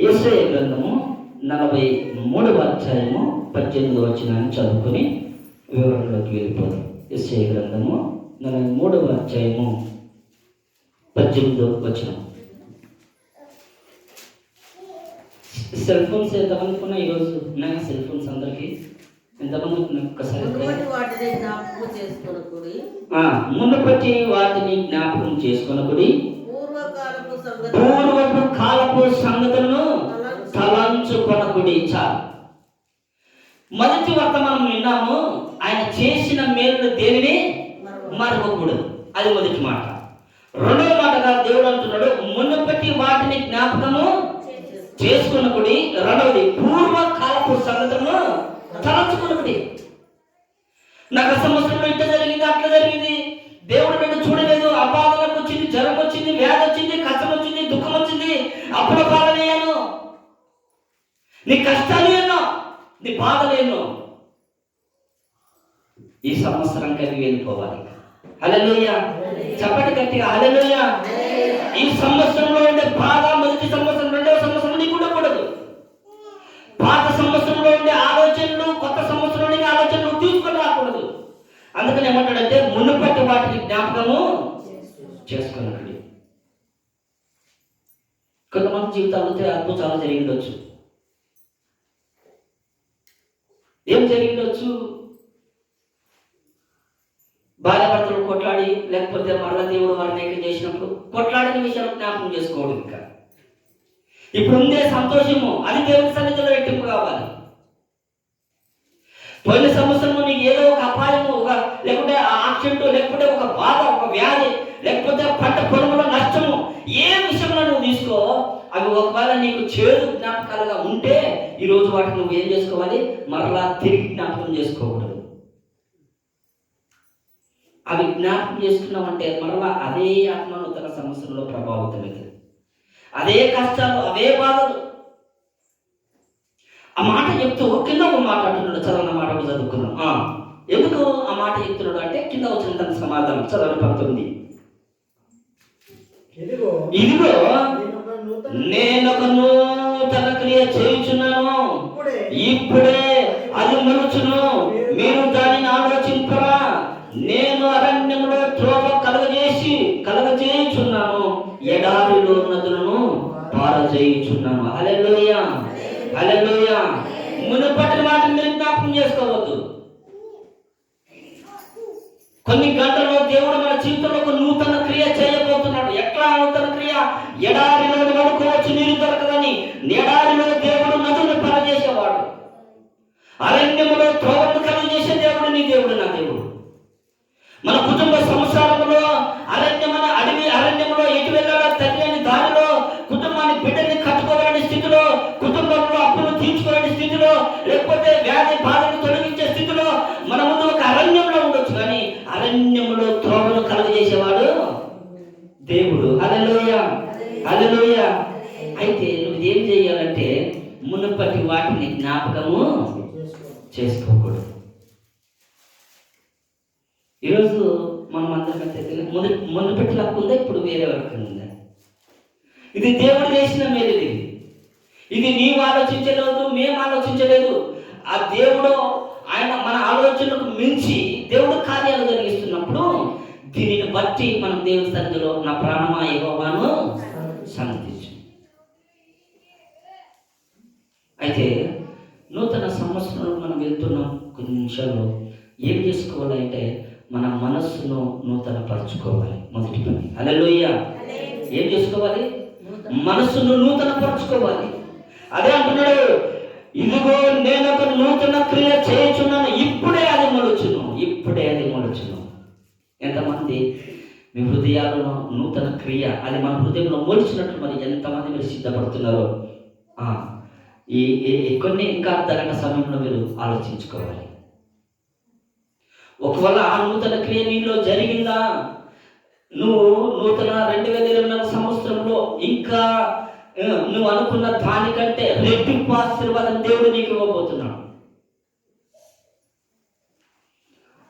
ఏసయ గ్రంథము నలభై మూడవ అధ్యాయము పద్దెనిమిది వచ్చినాన్ని చదువుకొని వివరంలోకి వెళ్ళిపోదాం. ఏసయ గ్రంథము నలభై మూడవ అధ్యాయము పద్దెనిమిదో వచ్చిన సెల్ ఫోన్స్ ఎంతమందికి ఉన్నాయి ఈరోజు? ఉన్నాయా సెల్ ఫోన్స్ అందరికీ? ఉన్నాయి ఒక్కసారి మునుపటి వాటిని జ్ఞాపకం చేసుకొనకుడి కాలపు సంగతులను తలంచుకొనకుడి చాలు మొదటి వర్తమానం విన్నాము ఆయన చేసిన మేలు దేనిని? మరవకూడదు. అది మొదటి మాట. రెండవ మాటగా దేవుడు అంటున్నాడు మునుపటి వాటిని జ్ఞాపకము చేసుకున్నప్పుడు రెండవది పూర్వకాలపు సంగతులను తలంచుకున్నకుడి నాకు సంవత్సరంలో ఇట్లా జరిగింది అట్లా జరిగింది. దేవుడు అప్పుడు బాధలేను నీ కష్టాలు ఎన్నో నీ బాధలు ఎన్నో ఈ సంవత్సరం కలిగి వెళ్ళిపోవాలి. హల్లెలూయా. చెప్పండి గట్టిగా హల్లెలూయా. ఈ సంవత్సరంలో ఉండే బాధ మొదటి సంవత్సరం రెండవ సంవత్సరం నీకు ఉండకూడదు. పాత సంవత్సరంలో ఉండే ఆలోచనలు కొత్త సంవత్సరంలోని ఆలోచనలు తీసుకొని రాకూడదు. అందుకని ఏమంటాడంటే మునుపటి వాటిని జ్ఞాపకము చేసుకున్నాడు. కొంతమంది జీవితాల్లో అద్భుతాలు జరిగి ఉండొచ్చు ఏం జరిగి ఉండొచ్చు భార్యాభర్తలు కొట్లాడి లేకపోతే మరల దేవుడు వారిని ఏకం చేసినప్పుడు కొట్లాడిన విషయాలు జ్ఞాపకం చేసుకోవడం ఇంకా. ఇప్పుడు ఉందే సంతోషము అది దేవుని సన్నిధిలో రెట్టింపు కావాలి. పోయిన సంవత్సరంలో నీకు ఏదో ఒక అపాయము ఒక లేకుంటే యాక్సిడెంట్ లేకపోతే ఒక బాధ ఒక వ్యాధి లేకపోతే పంట పొలంలో నష్టము ఏ విషయంలో నువ్వు తీసుకో అవి ఒకవేళ నీకు చేదు జ్ఞాపకాలుగా ఉంటే ఈరోజు వాటిని నువ్వు ఏం చేసుకోవాలి? మరలా తిరిగి జ్ఞాపకం చేసుకోకూడదు. అవి జ్ఞాపకం చేసుకున్నామంటే మరలా అదే ఆత్మను తన సంవత్సరంలో ప్రభావితమవుతుంది అదే కష్టాలు అవే బాధలు. ఆ మాట చెప్తూ కింద ఒక మాట అంటున్నాడు చదవన మాట చదువుకున్నాం ఎందుకు ఆ మాట చెప్తున్నాడు అంటే కింద వచ్చిన తన సమాధానం చదవడం పంతొమ్మిది ఇదిగో నేను ఒక నూతన క్రియ చేయుచున్నాను. ఇప్పుడే అది మలుచును. మీరు దానిని ఆలోచింపరా. నేను అరణ్యంలో త్రోవ కలగజేసి కలగజేయుచున్నాను. ఎడారిలో నదులను పారజేయుచున్నాను. హల్లెలూయ హల్లెలూయ. మునుపటి వాటిని మీరు జ్ఞాపకం చేసుకోవద్దు. కొన్ని గంటల్లో దేవుడు మన జీవితంలో ఎడారిలో నడుకోవచ్చు జ్ఞాపకము చేసుకోకూడదు. ఈరోజు మనం అందరం తెలియదు మొదటి మొదటి ఉందా ఇప్పుడు వేరే వరకు ఉందా? ఇది దేవుడు చేసిన మేలు ఇది. ఇది నీవు ఆలోచించలేదు మేము ఆలోచించలేదు. ఆ దేవుడు ఆయన మన ఆలోచనకు మించి దేవుడు కార్యాలు జరిగిస్తున్నప్పుడు దీనిని బట్టి మనం దేవుని సన్నిధిలో నా ప్రాణమా యెహోవాను సన్నతించు అయితే నూతన సంవత్సరంలో మనం వెళ్తున్నాం కొన్ని నిమిషాల్లో. ఏం చేసుకోవాలంటే మన మనస్సును నూతన పరచుకోవాలి మొదటి పని. అలలోయ ఏం చేసుకోవాలి? మనస్సును నూతన పరచుకోవాలి అదే అంటున్నాడు. ఇదిగో నేను ఒక నూతన క్రియ చేయుచున్నాను. ఇప్పుడే అది మొలుచును. ఇప్పుడే అది మొలుచును. ఎంతమంది మీ హృదయాలలో నూతన క్రియ అది మన హృదయంలో మొలిచినట్లు మరి ఎంతమంది మీరు సిద్ధపడుతున్నారో? ఆ, ఈ కొన్ని ఇంకా అర్ధగంట సమయంలో మీరు ఆలోచించుకోవాలి. ఒకవేళ ఆ నూతన క్రియ నీలో జరిగిందా? నువ్వు నూతన రెండు వేల ఇరవై నాలుగు సంవత్సరంలో ఇంకా నువ్వు అనుకున్న దానికంటే రెట్టింపు ఆశీర్వాదం దేవుడు నీకు ఇవ్వబోతున్నాడు.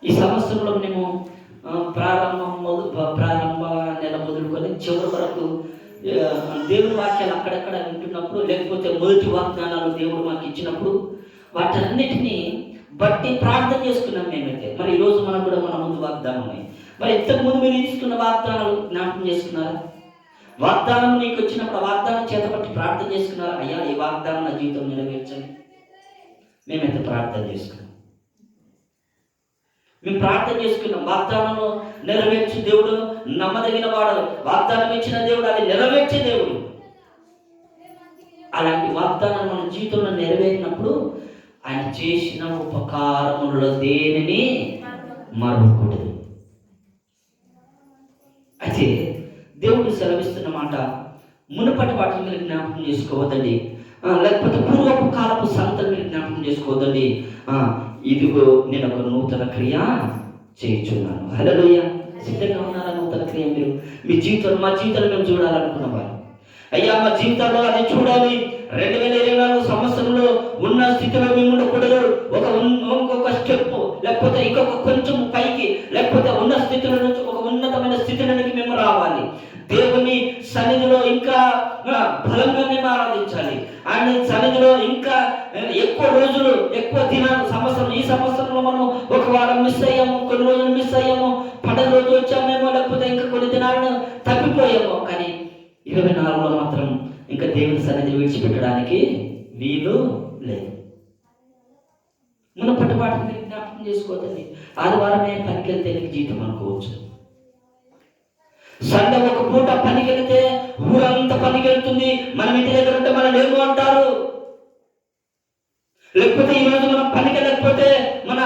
ఈ సంవత్సరంలో మేము ప్రారంభం మొదలు ప్రారంభ నెల మొదలుకొని చివరి వరకు దేవుని వాక్యాలు అక్కడక్కడ వింటున్నప్పుడు లేకపోతే మొదటి వాగ్దానాలు దేవుడు మాకు ఇచ్చినప్పుడు వాటన్నిటినీ బట్టి ప్రార్థన చేసుకున్నాం మేమైతే. మరి ఈరోజు రోజు మనకు కూడా మన ముందు వాగ్దానమే. మరి ఇంతకుముందు మీరు తీసుకున్న వాగ్దానాలు జ్ఞాపకం చేసుకున్నారా? వాగ్దానం నీకు వచ్చినప్పుడు ఆ వాగ్దానం చేతపట్టి ప్రార్థన చేసుకున్నారా? అయ్యా ఈ వాగ్దానం నా జీవితం నెరవేర్చండి. మేమైతే ప్రార్థన చేసుకున్నాం. మేము ప్రార్థన చేసుకున్నాం వాగ్దానము నెరవేర్చు దేవుడు నమ్మదగిన వాడు వాగ్దానం ఇచ్చిన దేవుడు అది నెరవేర్చే దేవుడు. అలాంటి వాగ్దానం మన జీవితంలో నెరవేరినప్పుడు ఆయన చేసిన ఉపకారములలో దేనిని మరవకూడదు. అయితే దేవుడు సెలవిస్తున్న మాట మునుపటి వాటిని మీరు జ్ఞాపకం చేసుకోవద్దండి. ఆ, లేకపోతే పూర్వపు కాలపు సంతలు మీరు జ్ఞాపకం చేసుకోవద్దండి. ఆ, ఇదిగో నేను ఒక నూతన క్రియ చేయించున్నాను. హలోయ సిద్ధంగా ఉన్నారా నూతన క్రియ మీరు? మీ జీవితంలో మా జీవితంలో మేము చూడాలనుకున్న వారు. అయ్యా మా జీవితంలో అది చూడాలి. రెండు మనల్ని ఏమో అంటారు? లేకపోతే ఈరోజు మనం పనికి లేకపోతే మన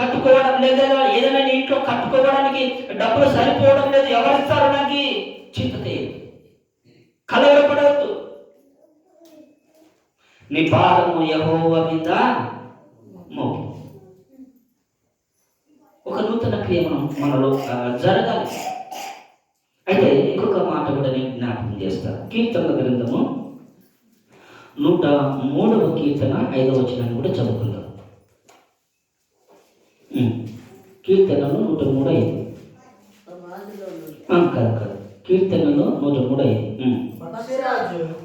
కట్టుకోవడం లేదా ఏదైనా ఇంట్లో కట్టుకోవడానికి డబ్బులు సరిపోవడం లేదు. ఎవరిస్తారు నాకు? చింత కలవరపడవద్దు. నీ పాదము యహోవ మీద ఒక నూతన క్రియ మనం మనలో జరగాలి. అయితే ఇంకొక మాట కూడా నేను జ్ఞాపకం చేస్తాను కీర్తన గ్రంథము నూట మూడవ కీర్తన ఐదవ వచనాన్ని కూడా చదువుకుందాం. కీర్తనలు నూట మూడు ఐదు కాదు కాదు. కీర్తనలు నూట మూడు ఐదు.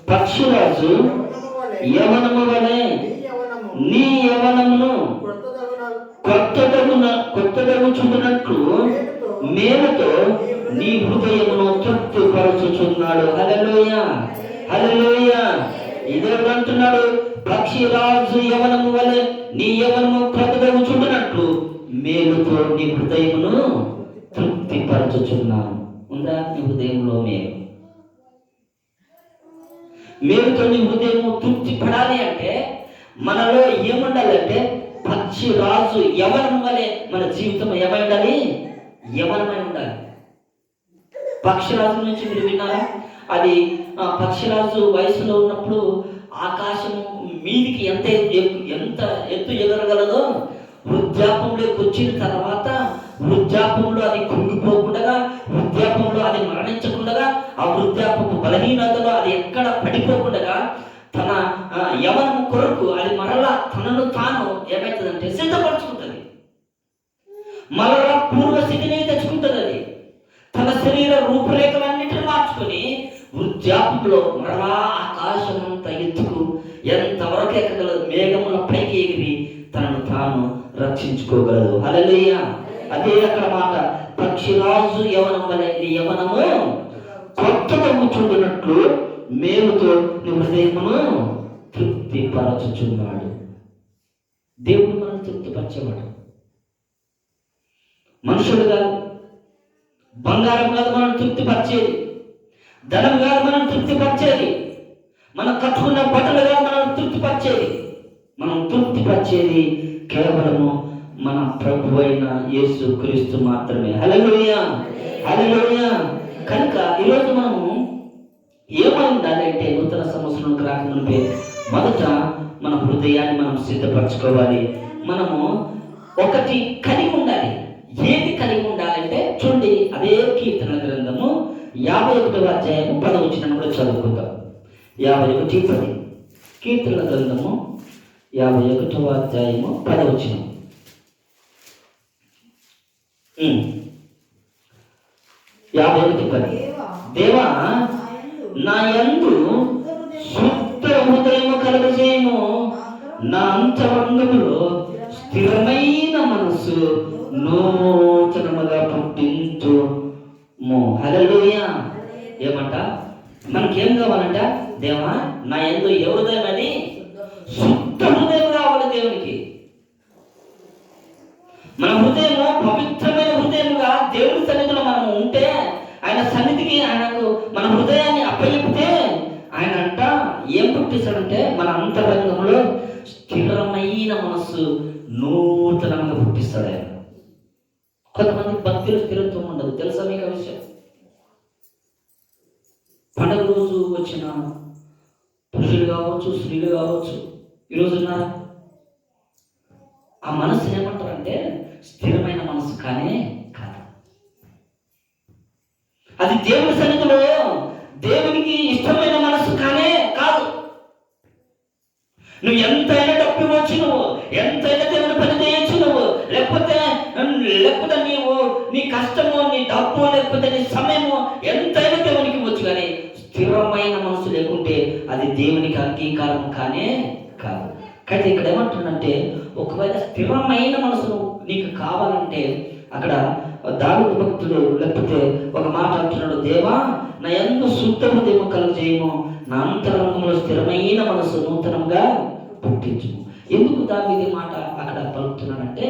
పక్షిరాజు. యవనము వలె నీ యవనము నీ యవనమును కొత్తదగున కొత్తదగు చూడనట్లు మేలుతో నీ హృదయమును తృప్తిపరచుచున్నాడు. హల్లెలూయ. హల్లెలూయ. ఇదేడు అంటున్నాడు పక్షిరాజు యవనము వలె నీ యవనము కొత్తదగు చూడనట్లు మేలుతో నీ హృదయమును తృప్తిపరచుచున్నాను. ఉందా నీ హృదయంలో మేలు? మేలుతో నీ హృదయము తృప్తి పడాలి అంటే మనలో ఏముండాలంటే పక్షి రాజు యవనం వలె మన జీవితం ఏమై ఉండాలి? యవనమై ఉండాలి. పక్షిరాజు నుంచి మీరు విన్నారా? అది పక్షిరాజు వయసులో ఉన్నప్పుడు ఆకాశం మీదికి ఎంత ఎత్తు- ఎంత ఎత్తు ఎగరగలదో వృద్ధాపంలోకి వచ్చిన తర్వాత వృద్ధాపంలో అది కుంగిపోకుండా వృద్ధాపంలో అది మరణించకుండా ఆ వృద్ధాపము బలహీన రక్షించుకోగలదు. హల్లెలూయా. అదే అక్కడ మాట. పక్షిరాజు యవనం వలె యవనము కొత్తగా చూడనట్లు మేలుతో నీ హృదయమును తృప్తిపరచుచున్నాడు. దేవుడు మనం తృప్తిపరచేవాడు మనుషులు కాదు. బంగారం కాదు మనం తృప్తిపరిచేది. ధనం కాదు మనం తృప్తిపరిచేది. మనం కట్టుకున్న బట్టలు కాదు మనం తృప్తిపరిచేది. మనం తృప్తిపరిచేది కేవలము మన ప్రభు అయిన యేసు క్రీస్తు మాత్రమే. హల్లెలూయా! హల్లెలూయా! కనుక ఈరోజు మనము ఏమై అంటే నూతన సంవత్సరంలోకి రాకముందే మొదట మన హృదయాన్ని మనం సిద్ధపరచుకోవాలి. మనము ఒకటి కలిగి ఉండాలి. ఏది కలిగి ఉండాలంటే చూడండి అదే కీర్తన గ్రంథము యాభై ఒకటవ అధ్యాయము పదవచనం కూడా చదువుకుందాం. యాభై ఒకటి పది. కీర్తన గ్రంథము యాభై ఒకటవ అధ్యాయము పదవచనం ఉమ్. యాభై ఒకటి దేవా? నా యందు. శుద్ధ హృదయము కలుగజేయము. నా అంతరంగములో స్థిరమైన మనసు నూతనముగా పుట్టించుము. హల్లెలూయా. ఏమంట? మనకేం కావాలంట? దేవా నా ఎందు ఏ హృదయం అది? శుద్ధ హృదయం కావాలి దేవునికి. మన హృదయము పవిత్రమైన హృదయముగా దేవుడి సన్నిధిలో మనం ఉంటే ఆయన సన్నిధికి ఆయనకు మన హృదయాన్ని అప్పగిస్తే ఆయన అంట ఏం పుట్టిస్తాడంటే మన అంతరంగంలో స్థిరమైన మనస్సు నూతనంగా పుట్టిస్తాడు ఆయన. కొంతమంది భక్తులు స్థిరత్వం ఉండదు. తెలుసా మీకు విషయం? పండుగ రోజు వచ్చిన పురుషులు కావచ్చు స్త్రీలు కావచ్చు ఈరోజు ఆ మనసు ఏమంటారంటే స్థిరమైన మనసు కానీ కాదు. అది దేవుని సన్నిధిలో దేవునికి ఇష్టమైన మనసు కానే కాదు. నువ్వు ఎంతైనా డబ్బు ఇవ్వచ్చు నువ్వు ఎంతైనా దేవుని పని చేయొచ్చు నువ్వు లేకపోతే లేకపోతే నీవు నీ కష్టము నీ డబ్బు లేకపోతే నీ సమయము ఎంతైనా దేవునికి ఇవ్వచ్చు కానీ స్థిరమైన మనసు లేకుంటే అది దేవునికి అంగీకారం కానే కాదు. అయితే ఇక్కడ ఏమంటుందంటే ఒకవేళ స్థిరమైన మనసు నీకు కావాలంటే అక్కడ దావిద భక్తుడు లేకపోతే ఒక మాట అంటున్నాడు దేవా నా ఎందు శుద్ధ హృదయం కలుగజేయము. నా అంతరంగంలో స్థిరమైన మనసు నూతనంగా పుట్టించు ఎందుకు దావీది మాట అక్కడ పలుకుతున్నాడంటే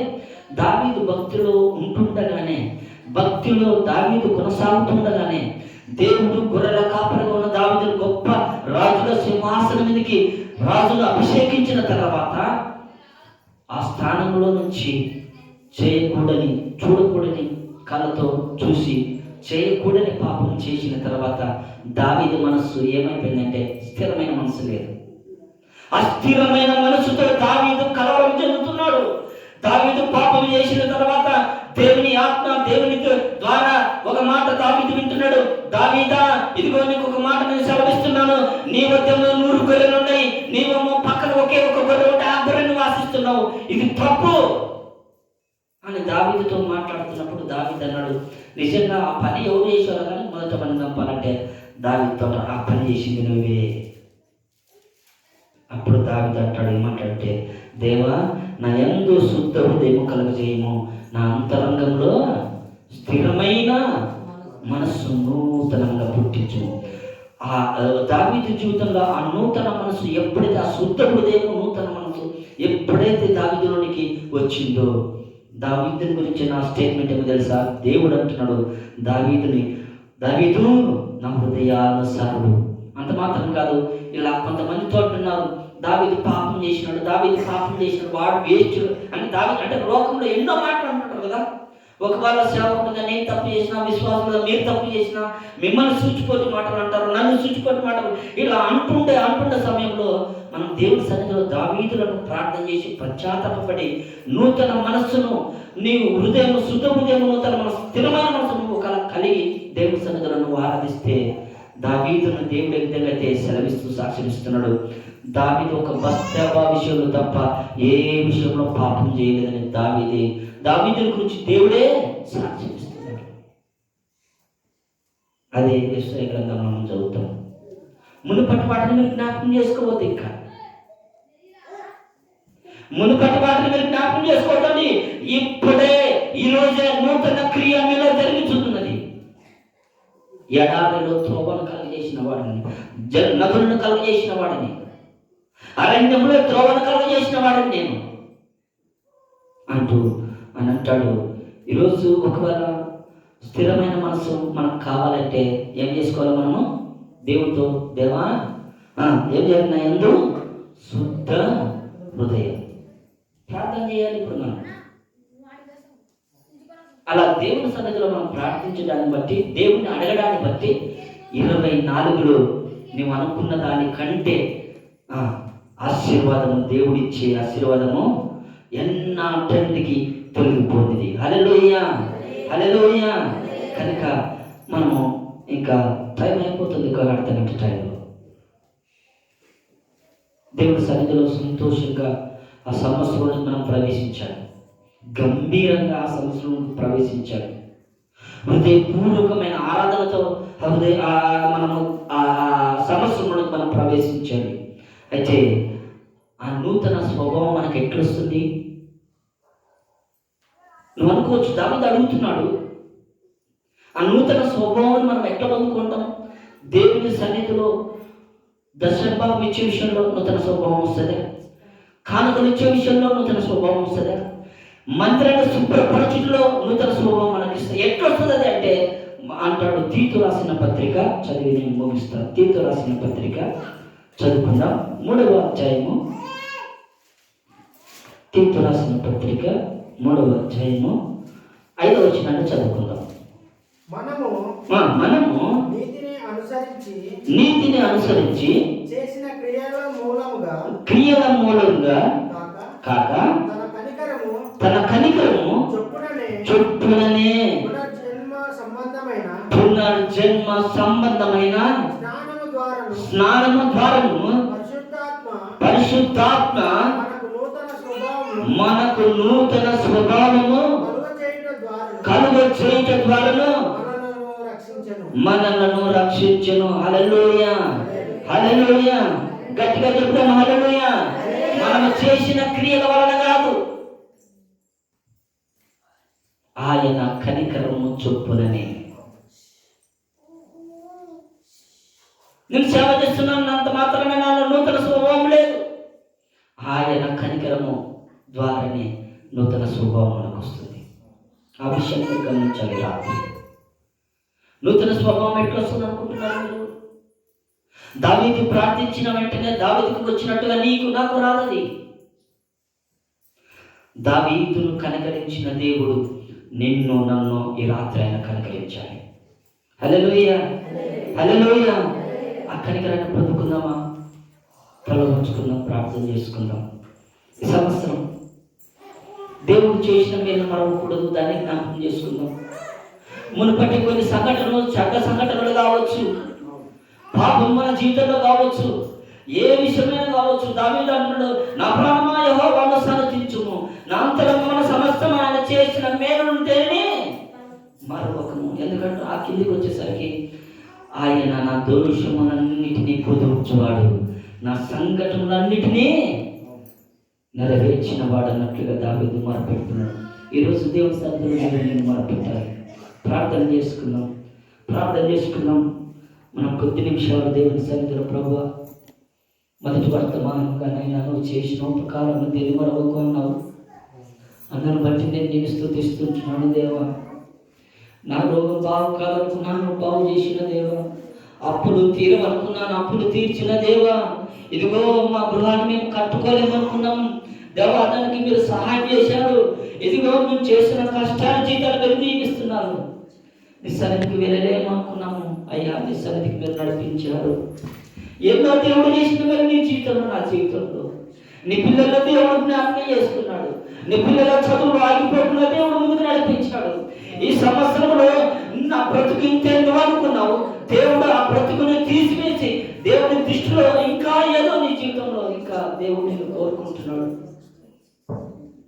దావీదు భక్తులు ఉంటుండగానే భక్తిలో దావీదు కొనసాగుతుండగానే దేవుడు గొర్రెల కాపరిగా ఉన్న దావిదులు గొప్ప రాజుల సింహాసనం మీదకి రాజులు అభిషేకించిన తర్వాత ఆ స్థానంలో నుంచి చేయకూడని చూడకూడని కళ్ళతో చూసి చేయకూడని పాపం చేసిన తర్వాత దావిది మనస్సు ఏమైపోయిందంటే స్థిరమైన మనసు లేదు. అస్థిరమైన మనసుతో దావీదు కలవరం చెందుతున్నాడు దావీదు పాపం చేసిన తర్వాత దేవుని ఆత్మ దేవుని ద్వారా ఒక మాట దావీదు వింటున్నాడు దావీదా ఇదిగో నీకు ఒక మాట నేను సెలవిస్తున్నాను. నీ వద్ద నూరు గొర్రెలు ఉన్నాయి. నీవేమో పక్కన ఒకే ఒక గొర్రె ఉంటే ఆ గొర్రెను వాసిస్తున్నావు ఇది తప్పు. అని దావీదుతో మాట్లాడుతున్నప్పుడు దావీదు అన్నాడు నిజంగా ఆ పని ఎవరు చేసేవారు కానీ మొదట పని చంపాలంటే దావితో ఆ పని చేసింది నువ్వే. అప్పుడు దావిద అంటాడు ఏమంటే దేవా నా ఎందు శుద్ధ హృదయము కలుగజేయము. నా అంతరంగంలో స్థిరమైన మనస్సు నూతనంగా పుట్టించు. ఆ ఆ, దావీదు జీవితంలో ఆ నూతన మనసు ఎప్పుడైతే ఆ శుద్ధ హృదయం నూతన మనసు ఎప్పుడైతే దావీదులోనికి వచ్చిందో దావీదుని గురించి నా స్టేట్మెంట్ ఏమో తెలుసా? దేవుడు అంటున్నాడు దావీదుని దావీదు నా హృదయానుసారుడు. అంత మాత్రం కాదు ఇలా కొంతమంది అంటున్నారు దావీదు పాపం చేసినాడు దావీదు పాపం చేసినాడు వాడు వేస్ట్ అని దావి అంటే లోకంలో ఎన్నో మాటలు అంటున్నారు కదా? ఒకవేళ సేవకుండా నేను తప్పు చేసినా విశ్వాసంగా మీరు తప్పు చేసినా మిమ్మల్ని సూచిపోటి మాటలు అంటారు నన్ను సూచిపోటి మాటలు ఇలా అంటుండే అంటుండే సమయంలో మనం దేవుడి సన్నిధిలో దావీదులను ప్రార్థన చేసి పశ్చాత్తాపడి నూతన మనస్సును నీవు హృదయం శుద్ధ హృదయం నూతన మనసు స్థిరమైన మనసు ఒక కలిగి దేవుడి సన్నిధిలో నువ్వు ఆరాధిస్తే దావీదును దేవుడు విధంగా అయితే సెలవిస్తూ సాక్షిస్తున్నాడు దావీదు ఒక బస్తబా విషయంలో తప్ప ఏ విషయంలో పాపం చేయలేదని దావీదే. దావీదుని గురించి దేవుడే సాక్ష్యమిస్తున్నాడు అదే యెషయా గ్రంథంలో మనం చదువుతాం. మునుపటి వాటిని మీరు జ్ఞాపకం చేసుకోవద్దు ఇంకా. మునుపటి వాటిని మీరు జ్ఞాపకం చేసుకోవద్దండి ఇప్పుడే ఈ రోజే నూతన క్రియ మీలో జరుగుతున్నది ఎడారిలో త్రోభను కలిగేసిన వాడిని జ- నదులను కలిగేసిన వాడిని అరణ్యంలో ద్రోవణ కర్మ చేసిన వాడిని నేను. అంటూ అని అంటాడు ఈరోజు ఒకవేళ స్థిరమైన మనసు మనకు కావాలంటే ఏం చేసుకోవాలి మనము? దేవుడితో దేవా ఏం చేయాలి నా ఎందు? శుద్ధ హృదయం. ప్రార్థన చేయాలి ఇప్పుడు మనం. అలా దేవుని సన్నిధిలో మనం ప్రార్థించడాన్ని బట్టి దేవుని అడగడాన్ని బట్టి ఇరవై నాలుగులో నువ్వు అనుకున్న దాని కంటే ఆ, ఆశీర్వాదము దేవుడిచ్చే ఆశీర్వాదము ఎన్నాటికి తొలగిపోతుంది. హలలోయ హలలోయ కనుక మనము ఇంకా టైం అయిపోతుంది ఒక అర్ధ గంట టైంలో. దేవుడి సన్నిధిలో సంతోషంగా ఆ సంవత్సరంలో మనం ప్రవేశించాలి. గంభీరంగా ఆ సంవత్సరం ప్రవేశించాలి. హృదయపూర్వకమైన ఆరాధనతో హృదయ ఆ మనము ఆ సంవత్సరంలో మనం ప్రవేశించాలి. అయితే ఆ నూతన స్వభావం మనకు ఎట్లొస్తుంది నువ్వు అనుకోవచ్చు దావిది అడుగుతున్నాడు ఆ నూతన స్వభావాన్ని మనం ఎట్లా పొందుకుంటాం దేవుని సన్నిధిలో దర్శనభావం ఇచ్చే విషయంలో నూతన స్వభావం వస్తుందా? కానుకలు ఇచ్చే విషయంలో నూతన స్వభావం వస్తుందా? మంత్రాన్ని శుభ్రపరచులో నూతన స్వభావం మనకి ఇస్తుంది ఎట్లా వస్తుంది అది అంటే అంటాడు తీతు రాసిన పత్రిక చదివి నేను ముగిస్తాను తీతు రాసిన పత్రిక చదువుకుందాం. మూడవ అధ్యాయము. తీతు రాసిన పత్రిక మూడవ అధ్యాయము. ఐదవ వచనాన్ని చదువుకుందాం. మనము మనము నీతిని అనుసరించి నీతిని అనుసరించి చేసిన క్రియల మూలముగా క్రియల మూలంగా కాక తన కనికరము తన కనికరము చొప్పుననే పునర్జన్మ సంబంధమైన పునర్జన్మ సంబంధమైన స్నానము ద్వారము పరిశుద్ధాత్మ మనకు నూతన స్వభావము కలుగ ద్వారా చేయుట ద్వారాను మనలను రక్షించను. హల్లెలూయ. హల్లెలూయ. గట్టిగా చెప్తాం హల్లెలూయ. మనం చేసిన క్రియల వలన కాదు. ఆయన కనికరము చొప్పునని నేను సేవ చేస్తున్నాను అంత మాత్రమే నాలో నూతన స్వభావం లేదు. ఆయన కనికరము ద్వారానే నూతన స్వభావం మనకు వస్తుంది ఆ విషయం మీరు గమనించాలి రాత్రి. నూతన స్వభావం ఎట్లా వస్తుంది అనుకుంటున్నారు మీరు? దావీదు ప్రార్థించిన వెంటనే దావీదుకు వచ్చినట్టుగా నీకు నాకు రాదది దావీదును కనకరించిన దేవుడు నిన్ను నన్ను ఈ రాత్రి ఆయన కనకరించాలి. హల్లెలూయ. హల్లెలూయ. అక్కడికి కనికరాన్ని పొందుకుందామా తల ప్రార్థన చేసుకుందాం. ఈ సంవత్సరం దేవుడు చేసిన మేలు మరవకూడదు దాన్ని జ్ఞాపకం చేసుకుందాం. మునుపటి కొన్ని సంఘటనలు చెడ్డ సంఘటనలు కావచ్చు పాపం మన జీవితంలో కావచ్చు ఏ విషయమైనా కావచ్చు దావీదు అంటున్నాడు నా ప్రాణమా యెహోవాను సన్నతించుము నా మన సమస్తం ఆయన చేసిన మేలును తేని మరొకము ఎందుకంటే ఆ కిందికి వచ్చేసరికి ఆయన నా దోషములన్నిటినీ కుదుర్చువాడు నా సంఘటనలన్నిటినీ నెరవేర్చిన వాడు అన్నట్లుగా దావేది మొరపెడుతున్నాడు. ఈరోజు దేవుని సన్నిధిలో నేను మొరపెట్టాలి. ప్రార్థన చేసుకున్నాం ప్రార్థన చేసుకున్నాం మనం కొద్ది నిమిషాలు దేవుని సన్నిధిలో ప్రభు మొదటి వర్తమానంగా నైనా నువ్వు చేసిన ఉపకారం తెలివి మరవకున్నావు అందరిని బట్టి నేను నేను స్థుతిస్తుంటున్నాను దేవా. నా రోగం బాగు కాదనుకున్నాను బాగు చేసిన దేవా. అప్పులు తీరమనుకున్నాను అప్పులు తీర్చిన దేవా. ఇదిగో మా గృహాన్ని మేము కట్టుకోలేమనుకున్నాం. దేవా దానికి మీరు సహాయం చేశారు. ఇదిగో మేము చేసిన కష్టాల జీతాలు మీరు దీవిస్తున్నారు నీ వెళ్ళలేమనుకున్నాము. అయ్యా నిస్సరికి మీరు నడిపించారు. ఎన్నో దేవుడు చేసిన మరి నీ జీవితంలో నా జీవితంలో. నీ పిల్లల దేవుడు జ్ఞాపకం చేసుకున్నాడు నీ పిల్లల చదువు ఆగిపోతున్న దేవుడు ముందుకు నడిపించాడు. ఈ సంవత్సరంలో నా బ్రతుకు ఇంతేందో అనుకున్నావు. దేవుడు ఆ బ్రతుకుని తీసివేసి దేవుని దృష్టిలో ఇంకా ఏదో నీ జీవితంలో ఇంకా దేవుడు నేను కోరుకుంటున్నాడు.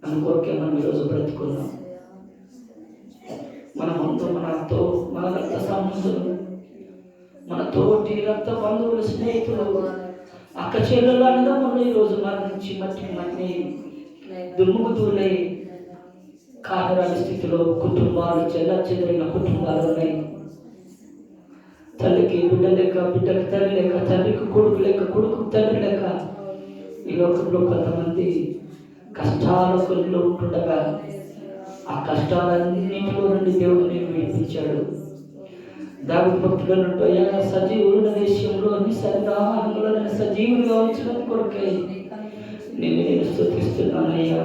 అందుకోరికే మనం ఈరోజు బ్రతుకున్నాం. మన ముందు మనతో మన రక్త సంబంధులు మన తోటి రక్త బంధువులు స్నేహితులు అక్క చెల్లెలు అన్నదమ్ములు ఈరోజు మరణించి మట్టి మట్టి దుమ్ముకు దూలై స్థితిలో కుటుంబాలు చెల్ల చెదిరిన కుటుంబాలు ఉన్నాయి. తల్లికి బిడ్డ లేక బిడ్డకి తల్లి లేక తల్లికి కొడుకు లేక కొడుకు తండ్రి లేక ఈ లోకంలో కొంతమంది కష్టాల కొలిలో ఉంటుండగా ఆ కష్టాలన్నింటిలో నుండి దేవుడు నేను విడిపించాడు. దావిది భక్తులు అన్నట్టు అయ్యా సజీవుల దేశంలో అన్ని సరినామాలలో నేను సజీవులుగా ఉంచిన కొరకై నేను నేను స్థుతిస్తున్నానయ్యా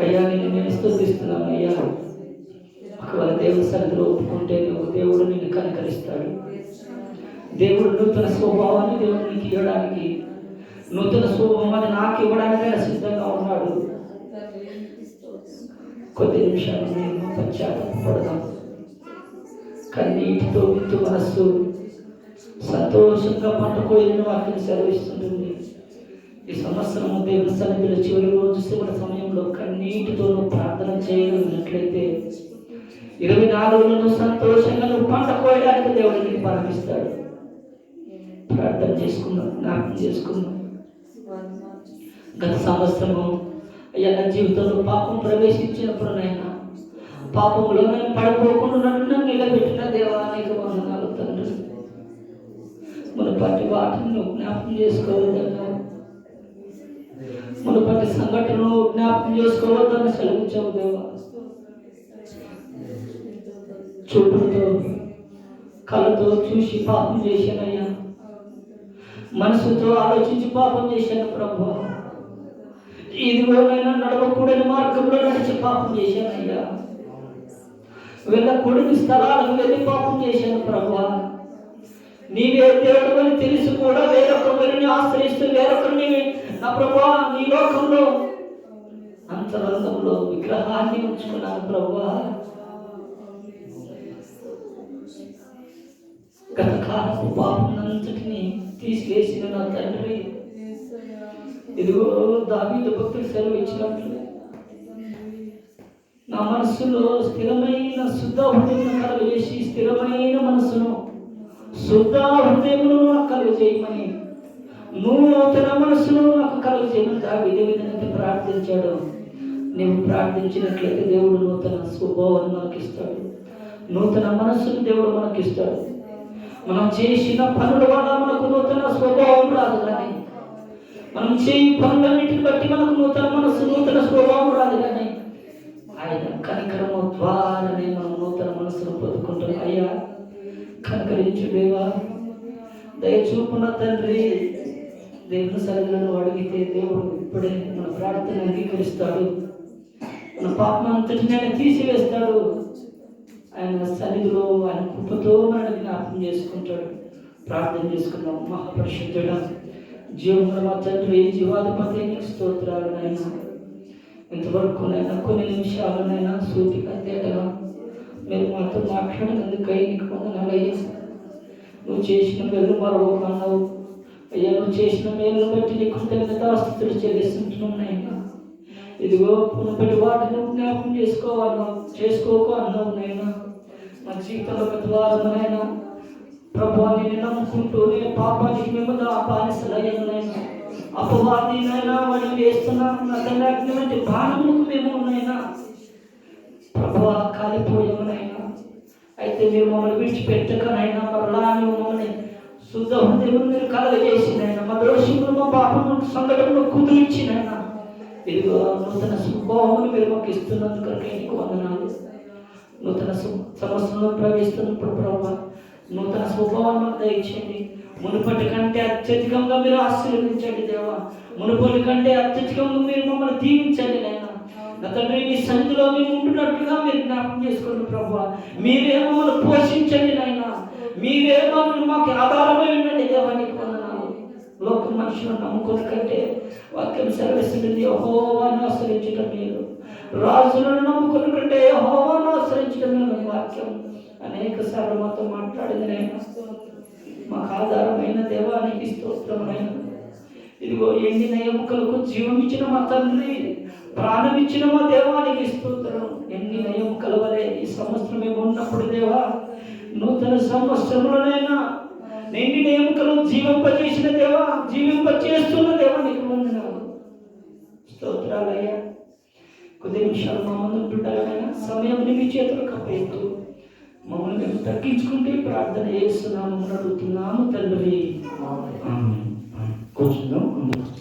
అయ్యా నేను నేను స్థుతిస్తున్నాను అయ్యా. ఒకవేళ దేవుని సన్నిధిలో ఒప్పుకుంటే నువ్వు దేవుడు నిన్ను కనకరిస్తాడు. దేవుడు నూతన స్వభావాన్ని దేవుడు నీకు ఇవ్వడానికి నూతన స్వభావాన్ని నాకు ఇవ్వడానికి సిద్ధంగా ఉన్నాడు. కొద్ది నిమిషాలు మేము పశ్చాత్తపడదాం కన్నీటితో విత్తు మనస్సు సంతోషంగా పంట కోయిన వాక్యం సెలవిస్తుంటుంది. ఈ సంవత్సరం దేవుని సన్నిధిలో చివరి రోజు చివరి సమయంలో కన్నీటితో ప్రార్థన చేయగలిగినట్లయితే ఇరవై నాలుగులను సంతోషంగా నువ్వు పంట కోయడానికి దేవుడికి పంపిస్తాడు పరమిస్తాడు. ప్రార్థన చేసుకున్నాం జ్ఞాపకం చేసుకున్నాం గత సంవత్సరము అయ్యా నా జీవితంలో పాపం ప్రవేశించినప్పుడు నాయన పాపంలో నేను పడిపోకుండా నన్ను నిలబెట్టిన దేవానికి వందనాలు తండ్రి. మునపటి వాటిని జ్ఞాపకం చేసుకోవద్దన్నావు జ్ఞాపకం చేసుకోవద్దని సెలవించావు దేవా. చూపులతో కళ్ళతో చూసి పాపం చేశానయ్యా. మనసుతో ఆలోచించి పాపం చేశాను ప్రభు. ఇదిగోనైనా నడవకూడని మార్గంలో నడిచి పాపం చేశానయ్యా. వెళ్ళకూడని స్థలాలకు వెళ్ళి పాపం చేశాను ప్రభు. నీవే దేవుడు అని తెలిసి కూడా వేరొకరిని ఆశ్రయిస్తూ వేరొకరిని నా ప్రభు నీ లోకంలో అంతరంగంలో విగ్రహాన్ని ఉంచుకున్నాను ప్రభు గత కాలపు పాపనంతటిని తీసివేసిన నా తండ్రి. ఇదిగో దావీదు భక్తులు సెలవు ఇచ్చినట్లు. నా మనస్సులో స్థిరమైన శుద్ధ హృదయం కలుగజేసి స్థిరమైన మనస్సును శుద్ధ హృదయమును నాకు కలుగజేయమని నూతన మనస్సును నాకు కలుగజేయమని దావీదు ఏ విధంగా ప్రార్థించాడు నీవు ప్రార్థించినట్లయితే దేవుడు నూతన స్వభావాన్ని మనకిస్తాడు. నూతన మనస్సును దేవుడు మనకిస్తాడు. మనం చేసిన పనుల వల్ల మనకు నూతన స్వభావం రాదు కానీ మనం చేయి పనులన్నిటిని బట్టి మనకు నూతన మనసు నూతన స్వభావం రాదు కానీ ఆయన కనికరము ద్వారానే మనం నూతన మనసును పొందుకుంటాం. అయ్యా కనికరించు దేవా దయచూపున తండ్రి దేవుని సరిగ్గా అడిగితే దేవుడు ఇప్పుడే మన ప్రార్థన అంగీకరిస్తాడు. పాపం అంతటిని ఆయన తీసివేస్తాడు. ఆయన సన్నిధిలో ఆయన కృపతో మనల్ని జ్ఞాపకం చేసుకుంటాడు. ప్రార్థన చేసుకున్నాం మహాపరిశుద్ధుడ జీవన మా తండ్రి జీవాధిపతి స్తోత్రాలు నాయన. ఇంతవరకు నైనా కొన్ని నిమిషాలనైనా సూటిగా తేటగా మీరు మాతో మాట్లాడినందుకై నీకు వందనాలయ్యా నువ్వు చేసిన మేలు మరొక అన్నావు అయ్యా నువ్వు చేసిన మేలు బట్టి నీ కృతజ్ఞతాస్తుతులు చెల్లిస్తుంటున్నాం నాయనా. ఇదిగో పునపటి వాటిని జ్ఞాపకం చేసుకోవాలి చేసుకోకు అన్నావు నైనా నా జీవితంలో గత వారమైనా ప్రభు నేను నమ్ముకుంటూ నేను పాపానికి మిమ్మల్ని ఆ బానిసలయ్యాను నైనా వాళ్ళు వాడిని వేస్తున్నాను నా తల్లి వంటి బాణములకు మేము ఉన్నాయినా ప్రభు కాలిపోయామునైనా అయితే మీరు మమ్మల్ని విడిచిపెట్టకనైనా మరలా మమ్మల్ని శుద్ధ హృదయం మీరు కలగజేసినైనా మా దోషములు మా పాపము సంఘటనలు కుదిరించినైనా ఇదిగో నూతన స్వభావమును మీరు మాకు ఇస్తున్నందుకు నీకు వందనాలు. నూతన సంవత్సరంలో ప్రవేశిస్తున్నప్పుడు ప్రభావ నూతన స్వభావాన్ని దయచేయండి. మునుపటి కంటే అత్యధికంగా మీరు ఆశీర్వదించండి దేవా. మునుపటి కంటే అత్యధికంగా మీరు మమ్మల్ని దీవించండి నాయన. తండ్రి మీ సన్నిధిలో మేము ఉంటున్నట్టుగా మీరు జ్ఞాపకం చేసుకోండి ప్రభు. మీరే మమ్మల్ని పోషించండి నాయన. మీరే మమ్మల్ని మాకు ఆధారమై ఉండండి దేవానికి లోక మనుషులను నమ్ముకున్న కంటే వాక్యం సెలవిస్తుంటుంది యహోవాను ఆశ్రయించడం మీరు రాజులను నమ్ముకున్న కంటే యహోవాను ఆశ్రయించడం మీరు వాక్యం. అనేక సార్లు మాతో మాట్లాడింది నేను మాకు ఆధారమైన దేవానికి స్తోత్రమైన ఇదిగో ఎండిన ఎముకలకు జీవం ఇచ్చిన మా తండ్రి ప్రాణం ఇచ్చిన మా దేవానికి స్తోత్రం. ఎండిన ఎముకల వలె ఈ సంవత్సరం మేము ఉన్నప్పుడు దేవా నూతన సంవత్సరంలోనైనా నిండిన ఎముకలు జీవింపజేసిన దేవా జీవింపచేస్తున్న దేవా నీకు వందనాలు. స్తోత్రాలయ్యా. కొద్ది నిమిషాలు మా ముందు ఉంటుండగానైనా సమయం మీ చేతులు కప్పేస్తూ మమ్మల్ని మేము తగ్గించుకుంటే ప్రార్థన చేస్తున్నాము అడుగుతున్నాము తండ్రి. కూర్చున్నాం